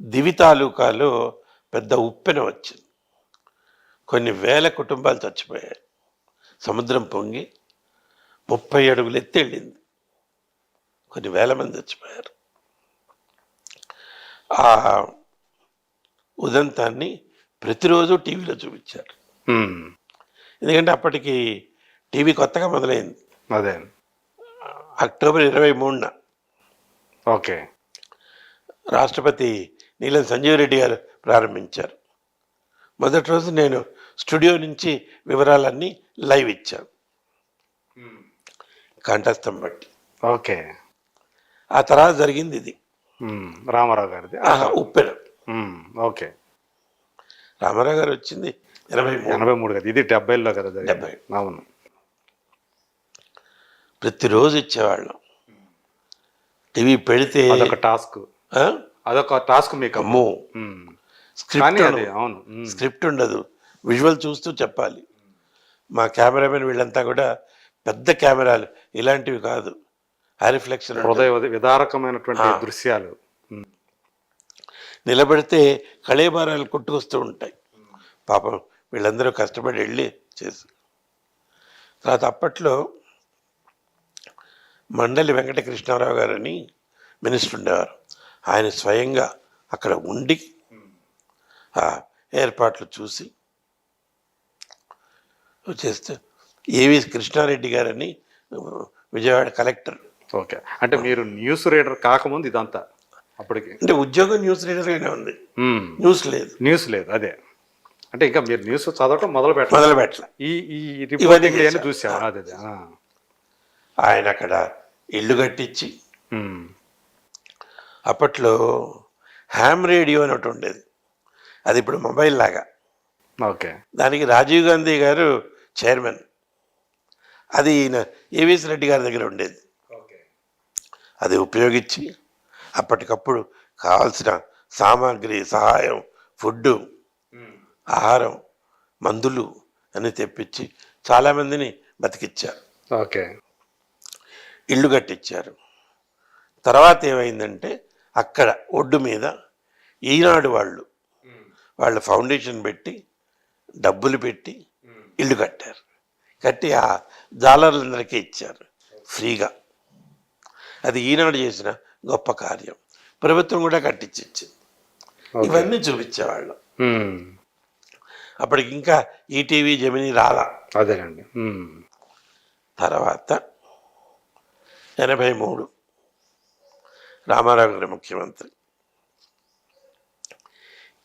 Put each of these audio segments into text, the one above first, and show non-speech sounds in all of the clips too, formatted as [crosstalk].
దివి తాలూకాలో పెద్ద ఉప్పెన వచ్చింది. కొన్ని వేల కుటుంబాలు చచ్చిపోయాయి. సముద్రం పొంగి ముప్పై అడుగులు ఎత్తి వెళ్ళింది. కొన్ని వేల మంది చచ్చిపోయారు. ఆ ఉదంతాన్ని ప్రతిరోజు టీవీలో చూపించారు. ఎందుకంటే అప్పటికి టీవీ కొత్తగా మొదలైంది. అదే. అక్టోబర్ ఇరవై మూడున. ఓకే. రాష్ట్రపతి నీలం సంజీవ్ రెడ్డి గారు ప్రారంభించారు. మొదటి రోజు నేను స్టూడియో నుంచి వివరాలన్నీ లైవ్ ఇచ్చాను. కంఠస్థం బట్టి. ఓకే. ఆ తర్వాత జరిగింది ఇది. రామారావు గారిది. ఉప్పెన. ఓకే. రామారావు గారు వచ్చింది ఎనభై ఎనభై మూడు కదా. ఇది డెబ్బైలో కదా. డెబ్బై. అవును. ప్రతిరోజు ఇచ్చేవాళ్ళం. టీవీ పెడితే అదొక టాస్క్? అదొక టాస్క్ మీకు అమ్మో. స్క్రిప్ట్ అవును. స్క్రిప్ట్ ఉండదు. విజువల్ చూస్తూ చెప్పాలి. మా కెమెరామెన్ వీళ్ళంతా కూడా పెద్ద కెమెరాలు. ఇలాంటివి కాదు. హై రిఫ్లెక్షన్ హృదయ విదారకమైనటువంటి. దృశ్యాలు. నిలబడితే కళేబారాలు కొట్టుకొస్తూ ఉంటాయి. పాపం వీళ్ళందరూ కష్టపడి వెళ్ళి చేసి. తర్వాత అప్పట్లో మండలి వెంకటకృష్ణారావు గారని మినిస్టర్ ఉండేవారు. ఆయన స్వయంగా అక్కడ ఉండి ఆ ఏర్పాట్లు చూసి చేస్తే ఏవి కృష్ణారెడ్డి గారని విజయవాడ కలెక్టర్. ఓకే. అంటే మీరు న్యూస్ రీడర్ కాకముందు ఇదంతా అప్పటికి? అంటే ఉద్యోగం న్యూస్ రీడర్గానే ఉంది. న్యూస్ లేదు. న్యూస్ లేదు అదే. అంటే ఇంకా మీరు న్యూస్ చదవటం మొదలు పెట్టాలి మొదలు పెట్టలే ఈ రిపోర్టింగ్ అదే. ఆయన అక్కడ ఇల్లు కట్టించి అప్పట్లో హ్యామ్ రేడియో అని ఒకటి ఉండేది. అది ఇప్పుడు మొబైల్ లాగా. ఓకే. దానికి రాజీవ్ గాంధీ గారు చైర్మన్ అది ఈయన ఏవిఎస్ రెడ్డి గారి దగ్గర ఉండేది. ఓకే. అది ఉపయోగించి అప్పటికప్పుడు కావాల్సిన సామాగ్రి సహాయం ఫుడ్డు ఆహారం మందులు అన్ని తెప్పించి చాలామందిని బతికిచ్చారు. ఓకే. ఇల్లు కట్టించారు తర్వాత ఏమైందంటే అక్కడ ఒడ్డు మీద ఈనాడు వాళ్ళు వాళ్ళ ఫౌండేషన్ పెట్టి డబ్బులు పెట్టి ఇల్లు కట్టారు. కట్టి ఆ జాలర్లందరికీ ఇచ్చారు ఫ్రీగా. అది ఈనాడు చేసిన గొప్ప కార్యం. ప్రభుత్వం కూడా కట్టించి ఇచ్చింది ఇవన్నీ చూపించేవాళ్ళం. అప్పటికి ఇంకా ఈటీవీ జమిని రాలా. అదేనండి. తర్వాత ఎనభై మూడు రామారావు గారు ముఖ్యమంత్రి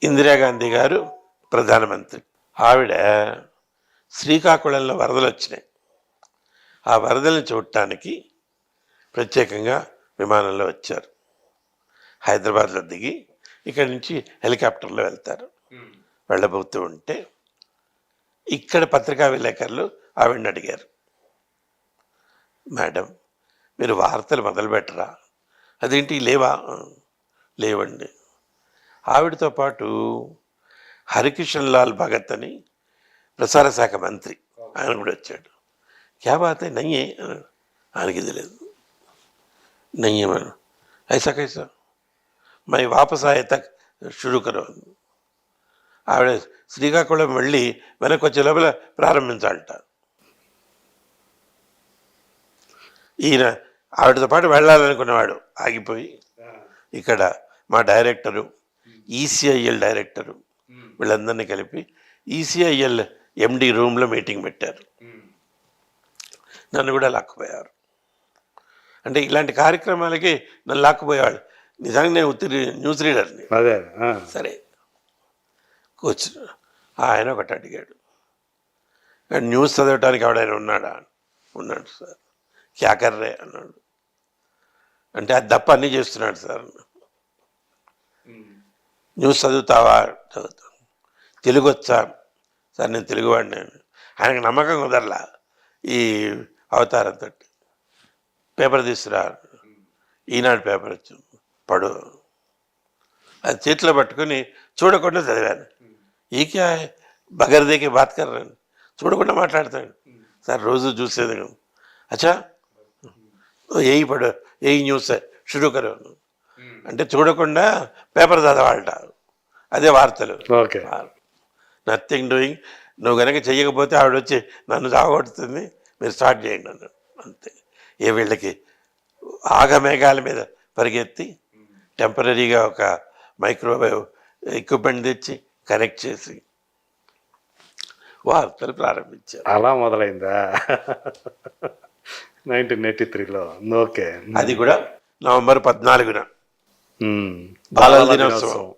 ఇందిరాగాంధీ గారు ప్రధానమంత్రి. ఆవిడ శ్రీకాకుళంలో వరదలు వచ్చినాయి. ఆ వరదలను చూడటానికి ప్రత్యేకంగా విమానంలో వచ్చారు. హైదరాబాద్లో దిగి ఇక్కడి నుంచి హెలికాప్టర్లో వెళ్తారు. వెళ్ళబోతూ ఉంటే ఇక్కడ పత్రికా విలేకరులు ఆవిడని అడిగారు. మేడం మీరు వార్తలు మొదలు పెట్టరా అదేంటి? లేవా? లేవండి. ఆవిడతో పాటు హరికిషన్ లాల్ భగత్ అని ప్రసార శాఖ మంత్రి ఆయన కూడా వచ్చాడు. క్యా బాత్? నయ్యే ఆయనకి ఇది లేదు నయ్యే మనం ఐసా కైసా? మై వాపస్ ఆయత తక్ షురూ కరో ఆవిడ శ్రీకాకుళం వెళ్ళి వెనక్కి వచ్చే లోపల ప్రారంభించాలట. ఈయన ఆవిడతో పాటు వెళ్ళాలనుకున్నవాడు ఆగిపోయి ఇక్కడ మా డైరెక్టరు ఈసీఐఎల్ డైరెక్టరు వీళ్ళందరినీ కలిపి ఈసీఐఎల్ ఎండి రూమ్లో మీటింగ్ పెట్టారు. నన్ను కూడా లాక్కుపోయారు అంటే ఇలాంటి కార్యక్రమాలకి నన్ను లాక్కుపోయేవాళ్ళు. నిజంగా నేను ఉత్తి న్యూస్ రీడర్ని. అదే సరే. కూర్చుని ఆయన ఒకటి అడిగాడు. "కానీ న్యూస్ చదవటానికి ఎవడైనా ఉన్నాడా? ఉన్నాడు సార్. క్యా కర్రే అన్నాడు. అంటే అది తప్ప అన్నీ చేస్తున్నాడు సార్. న్యూస్ చదువుతావా? చదువుతాను తెలుగు వచ్చా సార్ నేను తెలుగువాడిని ఆయనకు నమ్మకం కుదరలా ఈ అవతారంతో పేపర్ తీసుకురా. ఈనాడు పేపర్ వచ్చి పడు. అది చేతిలో పట్టుకొని చూడకుండా చదివాను. ఈ క్యా హై? బగర్దేకి బాత్ కర్రాను చూడకుండా మాట్లాడతాడు. సార్ రోజు చూసేది. అచ్చా? ఓ, యही పడో. ఏ న్యూస్ షురూ కరు అంటే చూడకుండా పేపర్ చదవాలట. అదే వార్తలు. Nothing doing. నువ్వు కనుక చెయ్యకపోతే ఆవిడ వచ్చి నన్ను చావగొడుతుంది. మీరు స్టార్ట్ చేయండి నన్ను అంతే. ఏ వీళ్ళకి ఆగమేఘాల మీద పరిగెత్తి టెంపరీగా ఒక మైక్రోవేవ్ ఎక్విప్మెంట్ తెచ్చి కనెక్ట్ చేసి వార్తలు ప్రారంభించారు. అలా మొదలైందా? నైన్టీన్ ఎయిటీ త్రీలో. ఓకే. అది కూడా నవంబర్ పద్నాలుగున. బాలల దినోత్సవం.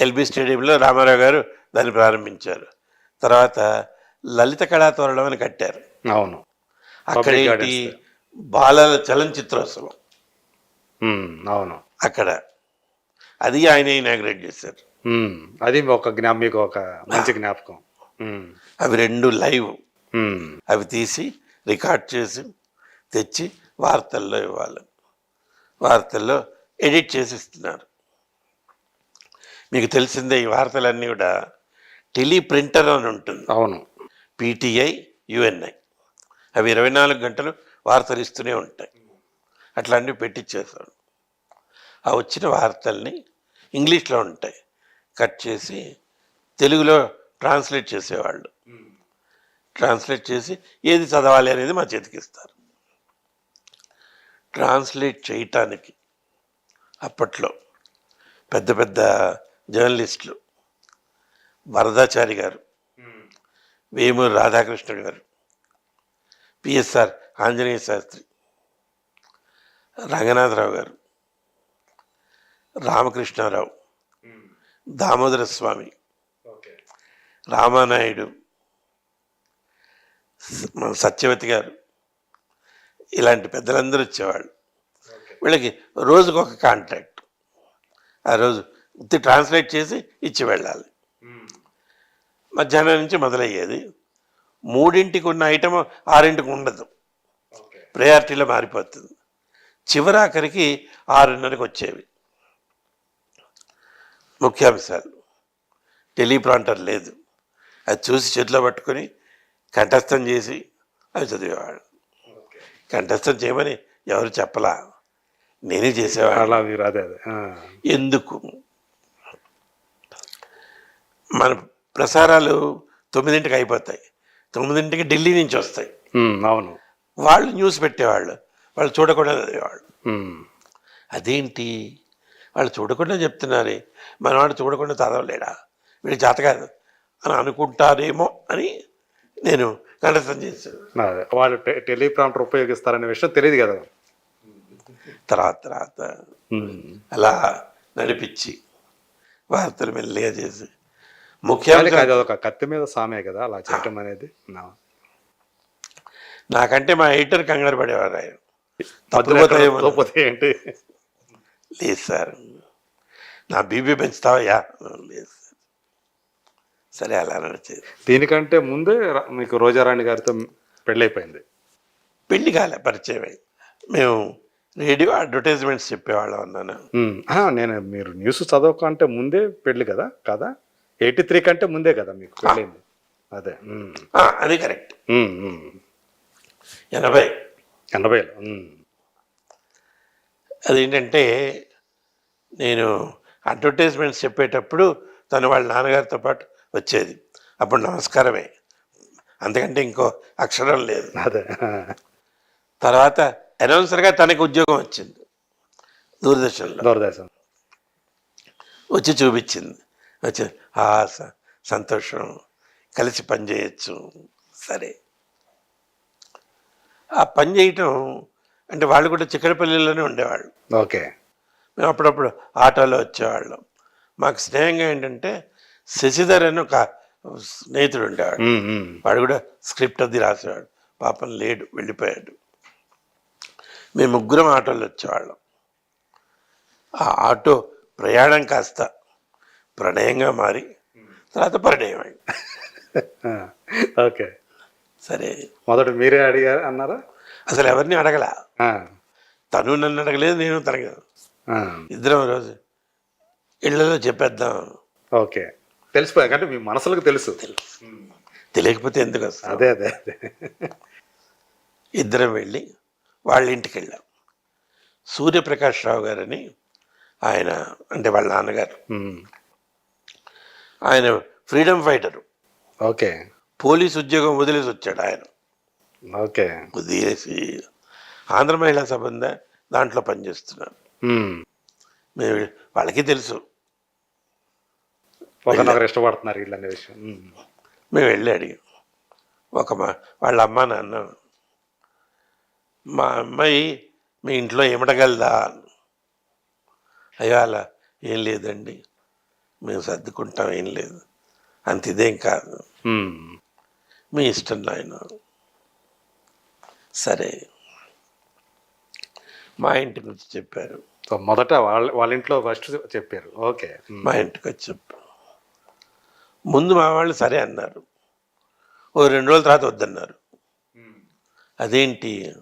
ఎల్బీ స్టేడియంలో రామారావు గారు దాన్ని ప్రారంభించారు. తర్వాత లలిత కళాతోరణం అని కట్టారు. అవును. అక్కడ ఏంటి. బాలల చలనచిత్రోత్సవం. అవును. అక్కడ. అది ఆయన ఇనాగ్రేట్ చేశారు. అది ఒక జ్ఞా మీకు ఒక మంచి జ్ఞాపకం. అవి రెండు లైవ్. అవి తీసి రికార్డ్ చేసి తెచ్చి వార్తల్లో ఇవ్వాలి. వార్తల్లో ఎడిట్ చేసి ఇస్తున్నారు. మీకు తెలిసిందే ఈ వార్తలన్నీ కూడా టెలి ప్రింటర్ అని ఉంటుంది. అవును. PTI UNI. అవి ఇరవై నాలుగు గంటలు వార్తలు ఇస్తూనే ఉంటాయి. అట్లాంటివి పెట్టించేస్తాడు ఆ వచ్చిన వార్తల్ని ఇంగ్లీష్లో ఉంటాయి. కట్ చేసి తెలుగులో ట్రాన్స్లేట్ చేసేవాళ్ళు. ట్రాన్స్లేట్ చేసి ఏది చదవాలి అనేది మా చేతికి ఇస్తారు. ట్రాన్స్లేట్ చేయటానికి అప్పట్లో పెద్ద పెద్ద జర్నలిస్టులు వరదాచారి గారు వేమూరు రాధాకృష్ణుడు గారు పిఎస్ఆర్ ఆంజనేయ శాస్త్రి రంగనాథరావు గారు రామకృష్ణారావు దామోదర స్వామి రామానాయుడు సత్యవతి గారు. ఇలాంటి పెద్దలందరూ వచ్చేవాళ్ళు. వీళ్ళకి రోజుకు ఒక కాంట్రాక్ట్. ఆ రోజు ట్రాన్స్లేట్ చేసి ఇచ్చి వెళ్ళాలి. మధ్యాహ్నం నుంచి మొదలయ్యేది. మూడింటికి ఉన్న ఐటమ్ ఆరింటికి ఉండదు. ప్రయారిటీలో మారిపోతుంది. చివరాఖరికి ఆరున్నరకు వచ్చేవి. ముఖ్యాంశాలు. టెలిప్రాంటర్ లేదు. అది చూసి చేతిలో పట్టుకొని కంఠస్థం చేసి అవి చదివేవాడు. కంఠస్థం చేయమని ఎవరు చెప్పలా? నేనే చేసేవాడు ఆ. ఎందుకు? మన ప్రసారాలు తొమ్మిదింటికి అయిపోతాయి. తొమ్మిదింటికి ఢిల్లీ నుంచి వస్తాయి. అవును. వాళ్ళు న్యూస్ పెట్టేవాళ్ళు. వాళ్ళు చూడకుండా చదివేవాళ్ళు. అదేంటి? వాళ్ళు చూడకుండా చెప్తున్నారే. మనవాడు చూడకుండా చదవలేడా? వీడి చేత కాదు అని అనుకుంటారేమో అని నేను కంఠస్థం చేశాను. వాళ్ళు టెలిప్రాంప్టర్ ఉపయోగిస్తారనే విషయం తెలియదు కదా. తర్వాత తర్వాత. అలా నడిపించి వార్తలు మెల్లిగా చేసి ముఖ్యంగా ఒక కత్తి మీద సామే కదా అలా చేయటం అనేది. నాకంటే మా ఎడిటర్ కంగారు పడేవారు ఆయన. లేదు సార్. నా బీబీ పెంచుతావయ్యా? లేదు సార్ అలా నడిచేది దీనికంటే ముందే మీకు రోజారాణి గారితో పెళ్ళైపోయింది. పెళ్ళి కాలే పరిచయం అయింది మేము రేడియో అడ్వర్టైజ్మెంట్స్ చెప్పేవాళ్ళం అన్నాను? నేను మీరు న్యూస్ చదవకంటే ముందే పెళ్ళి కదా కదా? ఎయిటీ త్రీ కంటే ముందే కదా మీకు పెళ్ళింది. అదే అది కరెక్ట్. ఎనభై. ఎనభైలో. అదేంటంటే నేను అడ్వర్టైజ్మెంట్స్ చెప్పేటప్పుడు తను వాళ్ళ నాన్నగారితో పాటు వచ్చేది. అప్పుడు నమస్కారమే. అంతకంటే ఇంకో అక్షరం లేదు. అదే. తర్వాత అనౌన్సర్గా తనకి ఉద్యోగం వచ్చింది. దూరదర్శన్లో. దూరదర్శన్. వచ్చి చూపించింది. వచ్చి ఆ సంతోషం. కలిసి పని చేయొచ్చు. సరే. ఆ పని చేయటం అంటే వాళ్ళు కూడా చిక్కడపల్లిలోనే ఉండేవాళ్ళు. ఓకే. మేము అప్పుడప్పుడు ఆటోలో వచ్చేవాళ్ళం. మాకు స్నేహంగా ఏంటంటే శశిధర్ అని ఒక స్నేహితుడు ఉండేవాడు. వాడు కూడా స్క్రిప్ట్ అది రాసేవాడు. పాపం లేడు వెళ్ళిపోయాడు. మేము ముగ్గురం ఆటోలో వచ్చేవాళ్ళం. ఆ ఆటో ప్రయాణం కాస్త ప్రణయంగా మారి తర్వాత పరిణయం అయింది [laughs] ఓకే. సరే. మొదట మీరే అడిగారు అన్నారా? అసలు ఎవరిని అడగల? తను నన్ను అడగలేదు నేను ఆ, ఇద్దరం రోజు ఇళ్ళలో చెప్పేద్దాం. ఓకే. తెలిసిపోయా అంటే మీ మనసులకు తెలుసు. తెలియకపోతే ఎందుకు వస్తాం అదే అదే అదే. ఇద్దరం వెళ్ళి వాళ్ళ ఇంటికి వెళ్ళాం. సూర్యప్రకాష్ రావు గారని ఆయన అంటే వాళ్ళ నాన్నగారు. ఆయన ఫ్రీడమ్ ఫైటరు. ఓకే. పోలీస్ ఉద్యోగం వదిలేసి వచ్చాడు ఆయన. ఓకే. వదిలేసి ఆంధ్ర మహిళా సంబంధ దాంట్లో పనిచేస్తున్నారు ఉమ్. మేము వాళ్ళకి తెలుసు. ఒకరినొకరు ఇష్టపడుతున్నారు వీళ్ళు అనే విషయం. మేము వెళ్ళి అడిగాం. ఒక మా వాళ్ళ అమ్మ నాన్న మా అమ్మాయి మీ ఇంట్లో ఏమడగలదా? అయ్యో అలా ఏం లేదండి. మేము సర్దుకుంటాం ఏం లేదు. అంత ఇదేం కాదు. మీ ఇష్టం నాయన. సరే. మా ఇంటికి వచ్చి చెప్పారు. మొదట వాళ్ళ వాళ్ళ ఇంట్లో ఫస్ట్ చెప్పారు. ఓకే. మా ఇంటికి వచ్చి చెప్పారు. ముందు మా వాళ్ళు సరే అన్నారు. ఓ రెండు రోజుల తర్వాత వద్దన్నారు. అదేంటి?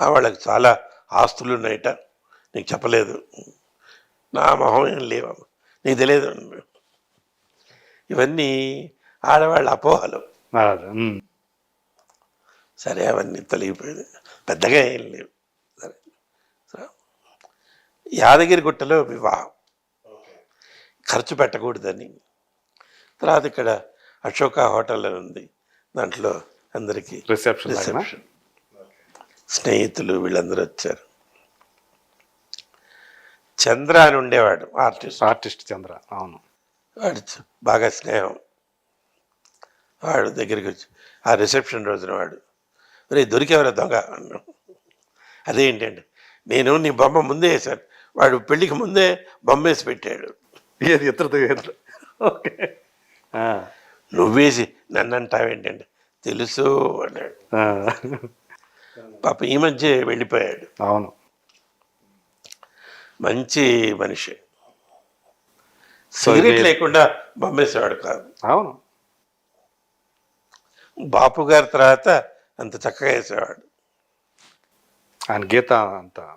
ఆ వాళ్ళకి చాలా ఆస్తులు ఉన్నాయట. నీకు చెప్పలేదు. నా మొహం ఏం లేవు? నీకు తెలియదు. ఇవన్నీ ఆడవాళ్ళ అపోహలు. సరే అవన్నీ తొలగిపోయింది. పెద్దగా ఏం లేవు. సరే. సరే. యాదగిరి గుట్టలో వివాహం. ఖర్చు పెట్టకూడదని. తర్వాత ఇక్కడ అశోక హోటల్ అని ఉంది. దాంట్లో అందరికీ రిసెప్షన్? రిసెప్షన్ స్నేహితులు వీళ్ళందరూ వచ్చారు. చంద్ర అని ఉండేవాడు ఆర్టిస్ట్. ఆర్టిస్ట్ చంద్ర అవును. వాడు బాగా స్నేహం. వాడు దగ్గరికి వచ్చి ఆ రిసెప్షన్ రోజున వాడు రే దొరికేవరా దొంగ? అన్నాడు. అదేంటంటే నేను నీ బొమ్మ ముందే వేశాను. వాడు పెళ్ళికి ముందే బొమ్మ వేసి పెట్టాడు. ఏది? ఇద్దరు ఓకే. నువ్వేసి నన్ను అంటావేంటంటే తెలుసు అన్నాడు. పాప ఈ మధ్య వెళ్ళిపోయాడు. అవును. మంచి మనిషి. సిగరెట్ లేకుండా బొమ్మేసేవాడు కాదు. అవును. బాపు గారి తర్వాత అంత చక్కగా వేసేవాడు. ఆయన గీత అంత